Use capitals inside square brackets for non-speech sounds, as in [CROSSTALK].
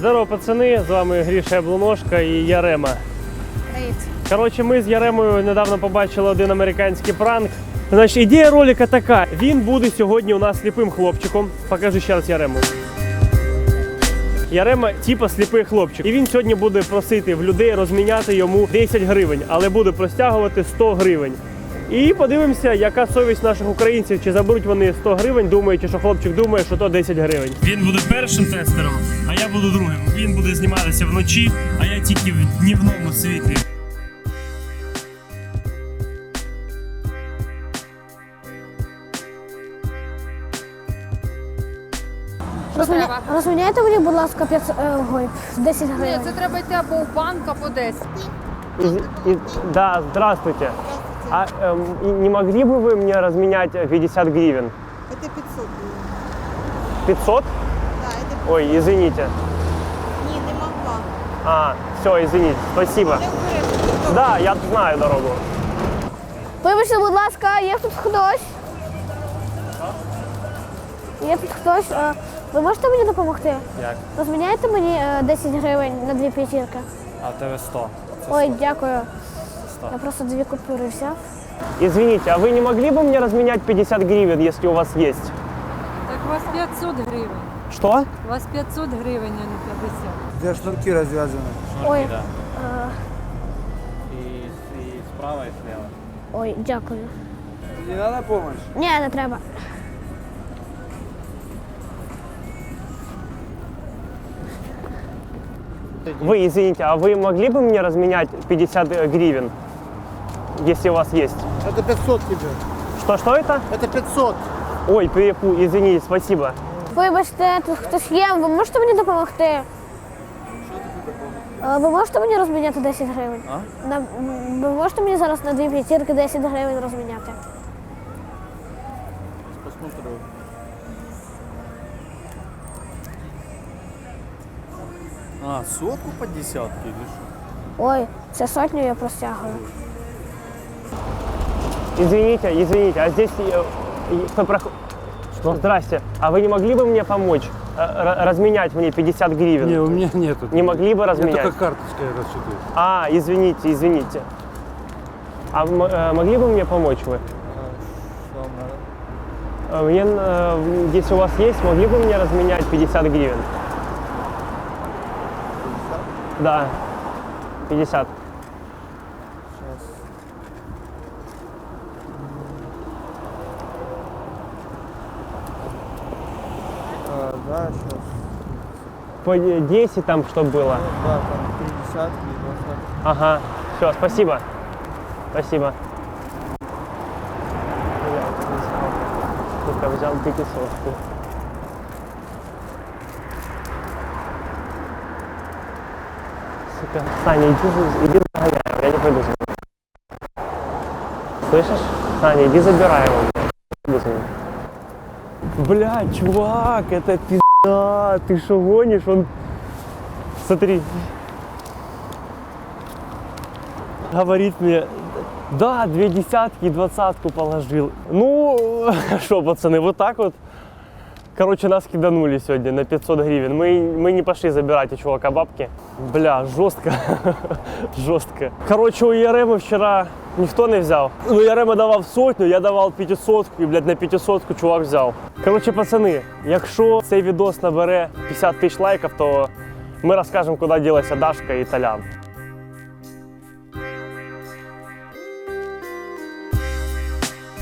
Здорово, пацани! З вами Гріша Яблуношка і Ярема. Привіт. Коротше, ми з Яремою недавно побачили один американський пранк. Значить, ідея ролика така: він буде сьогодні у нас сліпим хлопчиком. Покажи ще раз Ярему. Ярема, типа сліпий хлопчик. І він сьогодні буде просити в людей розміняти йому 10 гривень, але буде простягувати 100 гривень. І подивимося, яка совість наших українців, чи заберуть вони 100 гривень, думаючи, що хлопчик думає, що то 10 гривень. Він буде першим тестером, а я буду другим. Він буде зніматися вночі, а я тільки в днівному світлі. Розміня... Розміняйте мені, будь ласка, 500, е, ой, 10 Ні, гривень. це треба йти або в банк, або десь. Да, здравствуйте. А эм, и не могли бы вы мне разменять э, 50 гривен? Это 500 было. 500? Да, это Ой, извините. не, не могла. А, все, извините, спасибо. Я говорю, Да, я знаю дорогу. Вибачте, будь ласка, є тут хтось? Є тут хтось. Е, Ви можете мені допомогти? Як? Розміняйте мені е, 10 гривень на дві п'ятірки. А в тебе 100. Це Ой, дякую. 100. Я просто дві купюри взяв. Извините, а вы не могли бы мне разменять 50 гривен, если у вас есть? Так у вас 500 гривень. Что? У вас 500 гривень, а не 50. Где шнурки развязаны? Ой, да. е, І, і справа, і слева. ой, дякую. Не надо помощь? Ні, не треба. Вы, извините, а вы могли бы мне разменять 50 гривен, если у вас есть? Это 500 тебе. Что, что это? Это 500. Ой, перепу, извините, спасибо. Вибачте, тут хтось є. Ви можете мені допомогти? Е, Ви можете мені розміняти 10 гривень? А? На, м, ви можете мені зараз на дві п'ятірки 10 гривень розміняти? Посмотрю. А, сотку по десятке или что? Ой, це сотню я простягую. Извините, извините, а здесь э. Что? Здрасте, а вы не могли бы мне помочь э, разменять мне 50 гривен? Не, у меня нету. Не могли бы Я разменять? только карточкой рассчитываю. А, извините, извините. А э, могли бы мне помочь вы? Мне, если у вас есть, могли бы мне разменять 50 гривен? Да, 50. А, да, сейчас. По 10 там, чтобы было. Да, там 50 и 20. Ага, все, спасибо. Спасибо. Только взял пятисотку. Сука, Саня, иди, иди загоняй я не пойду за ним. Слышишь? Саня, иди забирай его. Бля, чувак, это пизда, ты что гонишь? Он... Смотри, говорит мне, да, две десятки и двадцатку положил. Ну, [LAUGHS] что, пацаны, вот так вот. Короче, нас киданули сегодня на 500 гривен. Мы, мы не пошли забирать у чувака бабки. Бля, жестко. [LAUGHS] жестко. Короче, у Ярема вчера никто не взял. Ну, Ярема давав сотню, я давав 500 і, блядь, на 500 чувак взяв. Короче, пацани, якщо цей відос набере 50 тисяч лайків, то ми розкажемо, куди ділася Дашка і Толян.